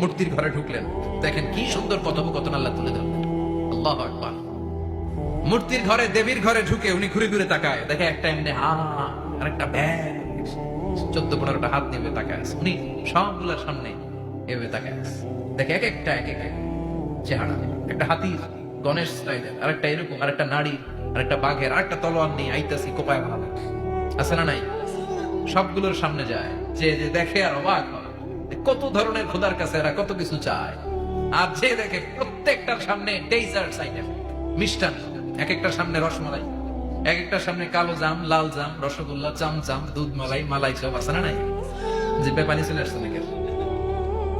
মূর্তির ঘরে ঢুকলেন। দেখেন কি সুন্দর কথোপকথন আল্লাহ তুলে ধরলেন। আল্লাহ আকবার। মূর্তির ঘরে, দেবীর ঘরে ঢুকে উনি ঘুরে ঘুরে তাকায়। দেখে একটা এমনি হা আর একটা ব্যাগ চোদ্দ পনেরোটা হাত নেবে তাকায় উনি সবগুলোর সামনে এভাবে তাকায় দেখে এক একটা, এক এক চেহারা। একটা হাতির, গণেশ স্টাইলের আর একটা এরকম আর একটা নারী আর একটা বাঘের আর একটা তলোয়ার নিয়ে আইতাছি কোপায় ভালো আছে না নাই? সবগুলোর সামনে যায়। যে যে দেখে আর অবাক হয়। কত ধরনের খোদার কাছে এরা কত কিছু চায়। আর যে দেখে প্রত্যেকটার সামনে ডেজার্ট আইটেম মিষ্টান এক একটার সামনে রসমালাই এক একটার সামনে কালো জাম, লাল জাম, রসগোল্লা চাম চাম দুধ মালাই মালাই সব আছে না নাই? যে পানি চলে আসছে নাকি?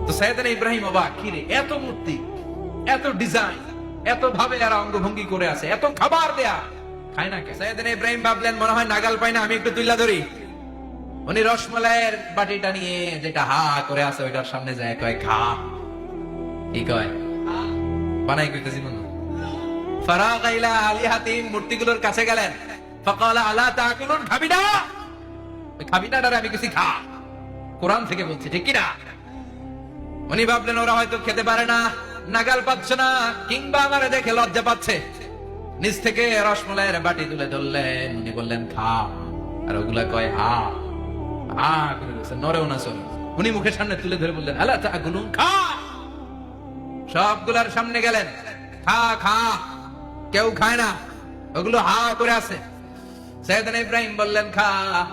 তো সাইয়েদান ইব্রাহিম অবাক, কি রে, এত মূর্তি, এত ডিজাইন, এত ভাবে এরা অঙ্গভঙ্গি করে আছে, এত খাবার দেয়া। খায় না কে? সাইয়েদান ইব্রাহিম ভাবলেন, মনে হয় নাগাল পাই না, আমি একটু তুইলা ধরি। উনি রসমলাইয়ের বাটিটা নিয়ে যেটা হা করে আছে, ওইটার সামনে যায়, কয়, খা। কি কয়? বানাই কইতেছি মনে ফারাগ ইলা আলিহাতিম মূর্তিগুলোর কাছে গেলেন। ফাকালা আলা তাকুলুন খাবি না খাবি না আমি কিছু খা। কোরআন থেকে বলছি ঠিক কি না উনি ভাবলেন ওরা হয়তো খেতে পারে না নাগাল পাচ্ছে না কিংবা আমারে দেখে লজ্জা পাচ্ছে। নিচ থেকে রসমলাইয়ের বাটি তুলে ধরলেন। উনি বললেন খা। আর ওগুলা কয় হা। হা করে বলছে, নরেও না চলে। উনি মুখের সামনে তুলে ধরে বললেন আল্লাহ তাগুলুন খা। সবগুলার সামনে গেলেন। খা খা। কেউ খায় না। ওগুলো হা করে আছে। সৈয়দান ইব্রাহিম বললেন, খা।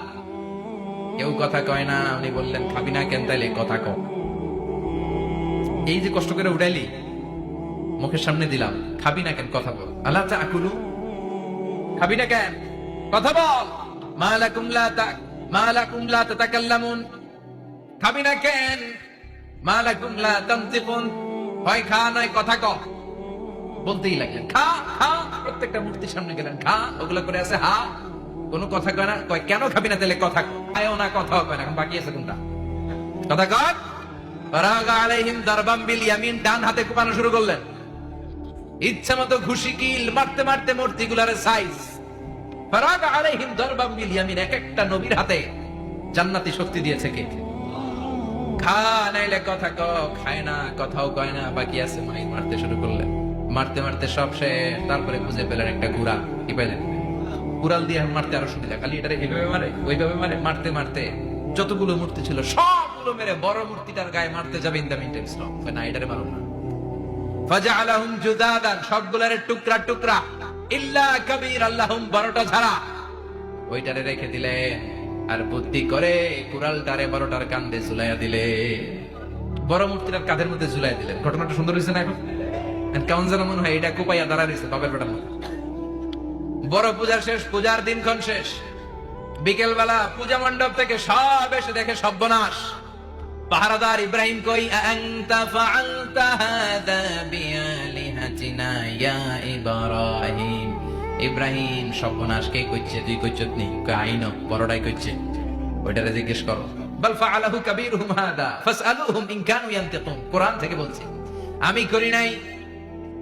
কেউ কথা কয় না, উনি বললেন, খাবি না কেন তাইলে? কথা এই যে কষ্ট করে উড়াইলি, মুখের সামনে দিলাম, খাবি না কেন? কথা বল। আল্লাহ তাকুলু? খাবি না কেন? কথা বল। তা মালাকুম খাবি না কেন? মালাকুম লা তানতিকুন। হয় খা, নয় কথা ক। বলতেই লাগলেন, খা। প্রত্যেকটা মূর্তির সামনে গেলেন। খা ওগুলো করে আছে, হা। কোনো কথা কয় না, কয়, কেন খাবি না তাহলে? কথা খায়ও না, কথাও কয় না বাকি আছে কোনটা? কথা ফারাগা আলাইহিম বিল ইয়ামিন, ডান হাতে কোপানো শুরু করলেন। ইচ্ছা মতো ঘুষি, কিল, মারতে মারতে সাইজ আলাইহিম বিল ইয়ামিন, এক একটা নবীর হাতে জান্নাতি শক্তি দিয়েছে কে? খা, নাইলে কথা ক খায় না, কথাও কয় না, বাকি আছে মাই মারতে শুরু করলেন। মারতে মারতে সব শেষ তারপরে বুঝে পেলেন একটা গুড়া কি পাইলেন? কুড়াল দিয়ে মারতে আরও সুবিধা। খালি এটারে এইভাবে মারে, ওইভাবে মারে, মারতে মারতে যতগুলো মূর্তি ছিল, সবগুলো মেরে বড় মূর্তিটার গায়ে মারতে যাবে ইন দা মিনটাইম স্টপ না, এটারে মারুন না। ফাজআলাহুম জুদাদান সবগুলারে টুকরা টুকরা। ইল্লা কবির, আল্লাহুম বড়টা ছাড়া। ওইটারে রেখে দিলেন। আর বুদ্ধি করে কুড়ালটারে বড়টার কান্দে ঝুলাইয়া দিলে বড় মূর্তিটার কাঁধের মধ্যে ঝুলাই দিলেন। ঘটনাটা সুন্দর হয়েছে না এখন? মনে হয় এটা দাঁড়া বাপের বড় পূজার শেষ, পূজার দিনক্ষণ শেষ। বিকেল বেলা পূজা মণ্ডপ থেকে সব এসে দেখে পাহারাদার ইব্রাহিম কই ফাআলতা হাদা বিআলিহাতিনা ইয়া ইব্রাহিম? ইব্রাহিম কে কইছে তুই কইছত নি? আইনো, বড়টাই কইছে ওইটারে জিজ্ঞেস করো, বাল ফাআলাহু কাবীরুহুম হাদা ফাসআলুহুম ইন কানু কোরআন থেকে বলছি, আমি করি নাই